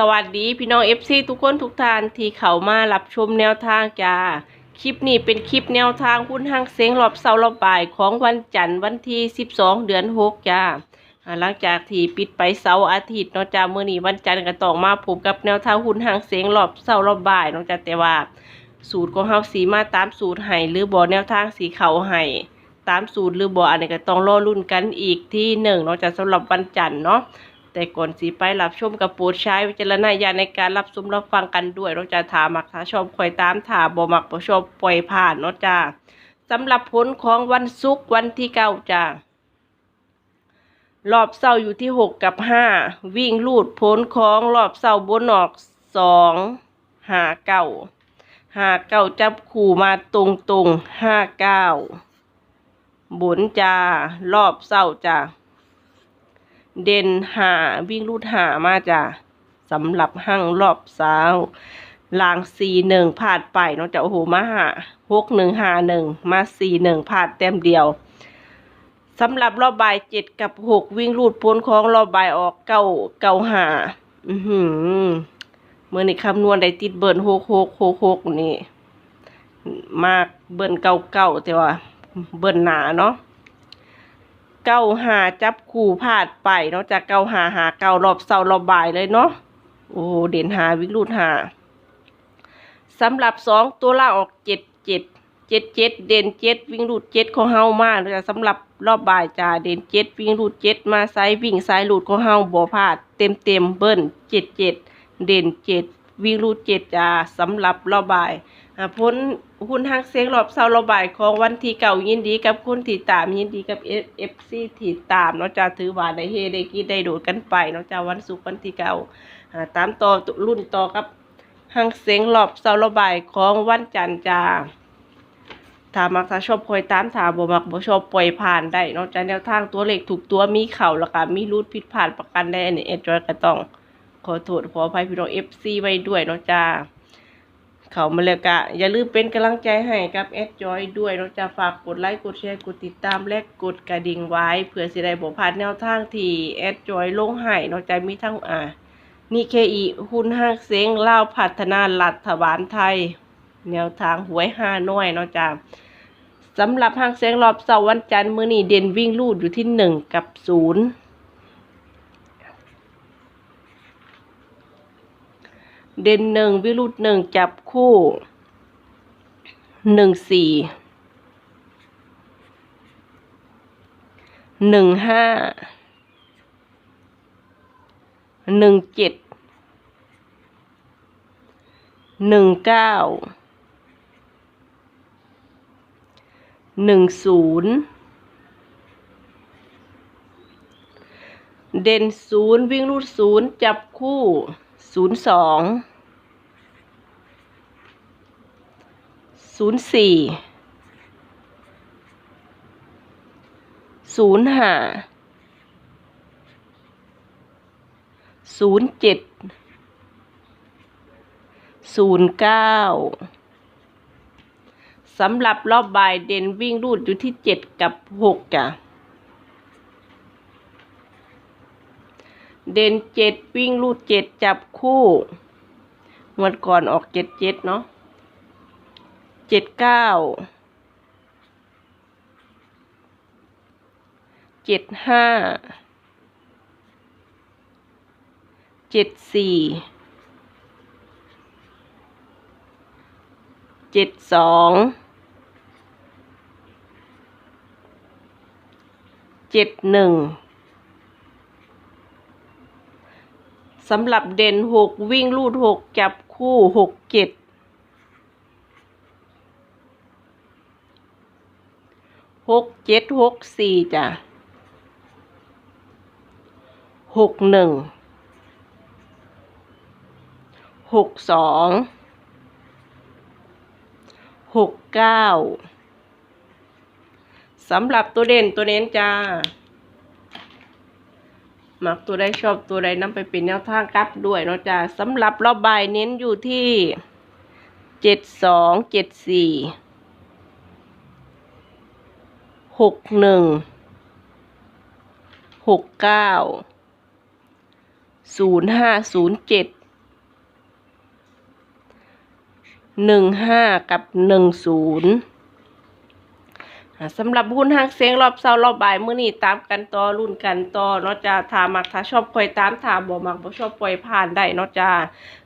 สวัสดีพี่น้อง FC ทุกคนทุกท่านที่เข้ามารับชมแนวทางจ้า คลิปนี้เป็นคลิปแนวทางหุ้นห้างเซ็งรอบเสาร์รอบบ่ายของวันจันทร์วันที่ 12 เดือน6จ้าหลังจากที่ปิดไปเสาร์อาทิตย์เนาะจ้ามื้อนี้วันจันทร์ก็ต้องมาพบกับแนวทางหุ้นห้างเซ็งรอบเสาร์รอบบ่ายนาะจ้าแต่ว่า สูตรของเฮาสีมาตามสูตรให้หรือบ่แนวทางสีเขาให้ตามสูตรหรือบ่อันนี้ก็ต้องรอรุ่นกันอีกที่หนึ่งเนาะจ้าสำหรับวันจันทร์เนาะ แต่ก่อนสีไปรับชมกับโปรดใช้วิจารณญาณในการรับชมรับฟังกันด้วยเราจะถามักถ้าชอบคอยตามถาบ่มักบ่ชอบปล่อยผ่านเนาะจ้าสำหรับผลของวันศุกร์วันที่เก้าจ้ารอบเศร้าอยู่ที่หกกับห้าวิ่งลูดผลของรอบเศร้าบนออกสองหาเก้าหาเก้าจับขู่มาตรงตรงห้าเก้าบนจ้ารอบเศร้าจ้า เด่นหาวิ่งรูดหามาจ้ะสำหรับห้างรอบเช้าลางสี่หนึ่งผ่านไปเนาะจ้ะโอ้โหมาหาหกหนึ่งหาหนึ่งมาสี่หนึ่งผ่านเต็มเดียวสำหรับรอบบ่ายเจ็ดกับหกวิ่งรูดพ้นของรอบบ่ายออกเก้าเก้าหาอือหือเมื่อนี่คำนวณได้ติดเบิร์นหกหกหกหกนี่ มากเบิร์นเก้าเก้าแต่ว่าเบิร์นหนาเนาะ เก้าหาจับคู่พลาดไปเนาะจากเก้าหาหาเก้ารอบเสารอบบ่ายเลยเนาะโอ้เด่นหาวิรุธหาสำหรับสองตัวล่างออกเจ็ดเจ็ดเจ็ดเจ็ดเด่นเจ็ดวิ่งรูดเจ็ดของเฮามากเลยสำหรับรอบบ่ายจ้าเด่นเจ็ดวิ่งรูดเจ็ดมาไซวิ่งไซรูดของเฮาบ่พลาดเต็มเต็มเบิ้ลเจ็ดเจ็ดเด่นเจ็ดวิ่งรูดเจ็ดจ้าสำหรับรอบบ่าย พ้นหุ้นหางเซ็งรอบเสาร์รอบายของวันที่เก่ายินดีกับคุณที่ตามยินดีกับเอฟซีที่ตามเนาะจ้าถือว่าได้เฮได้กินได้โดดกันไปเนาะจ้าวันศุกร์วันที่เก่าอ่าตามต่อรุ่นต่อกับหางเซ็งรอบเสาร์รอบายของวันจันทร์จ้าถามักถ้าชอบคอยตามถ้าบ่มักบ่ชอบปล่อยผ่านได้เนาะจ้าแนวทางตัวเลขถูกตัวมีเข่าแล้วก็มีรูดผิดผ่านประกันได้อันนี้เอ็ดจอยก็ต้อง ขอโทษขออภัยพี่น้องเอฟซีไว้ด้วยเนาะจ้า เขามาเลยกะอย่าลืมเป็นกำลังใจให้กับแอดจอยด้วยเราจะฝากกดไลค์กดแชร์กดติดตามและกดกระดิ่งไว้ เพื่อสิได้บ่พลาดแนวทางที่แอดจอยลงให้นอกจากมีทั้งอ่านี่เคอีหุ้นห้างเสียงลาพัฒนารัฐบาลไทย แนวทางหวยห้าน้อยนาะจ้าสำหรับห้างเสงรอบเสาร์วันจันทร์มื้อนี้เด่นวิ่งลูดอยู่ที่หนึ่งกับศูนย์ เด่นหนึ่งวิรุธหนึ่งจับคู่หนึ่งสี่หนึ่งห้าหนึ่งเจ็ดหนึ่งเก้าหนึ่งศูนย์เด่นศูนย์วิ่งรูดศูนย์จับคู่ ศูนย์สองศูนย์สี่ศูนย์ห้าศูนย์เจ็ดศูนย์เก้าสำหรับรอบบ่ายเด่นวิ่งรูดอยู่ที่เจ็ดกับหกจ้ะ เด่นเจ็ดวิ่งรูดเจ็ดจับคู่งวดก่อนออกเจ็ดเจ็ดเนาะเจ็ดเก้าเจ็ดห้าเจ็ดสี่เจ็ดสองเจ็ดหนึ่ง สำหรับเด่นหกวิ่งลูดหกจับคู่หกเจ็ดหกเจ็ดหกสี่จ้ะหกหนึ่งหกสองหกเก้าสำหรับตัวเด่นตัวเน้นจ้า หมักตัวใดชอบตัวใดนำไปเป็นแนวทางกลับด้วยเนาะจ้าสำหรับรอบใบเน้นอยู่ที่เจ็ดสองเจ็ดสี่หกหนึ่งหกเก้าศูนย์ห้าศูนย์เจ็ดหนึ่งห้ากับหนึ่งศูนย์ สำหรับหุ้นหังเสียงรอบเช้ารอบบ่ายมื้อนี้ตามกันต่อรุ่นกันต่อเนาะจ้าถ้ามักถ้าชอบคอยตามถ้าบ่มักบ่ชอบปล่อยผ่านได้เนาะจ้า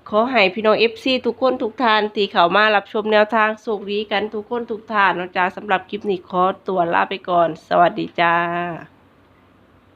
ขอให้พี่น้อง FC ทุกคนทุกท่านที่เข้ามารับชมแนวทางสุขดีกันทุกคนทุกท่านเนาะจ้าสำหรับคลิปนี้ขอตัวลาไปก่อน สวัสดีจ้า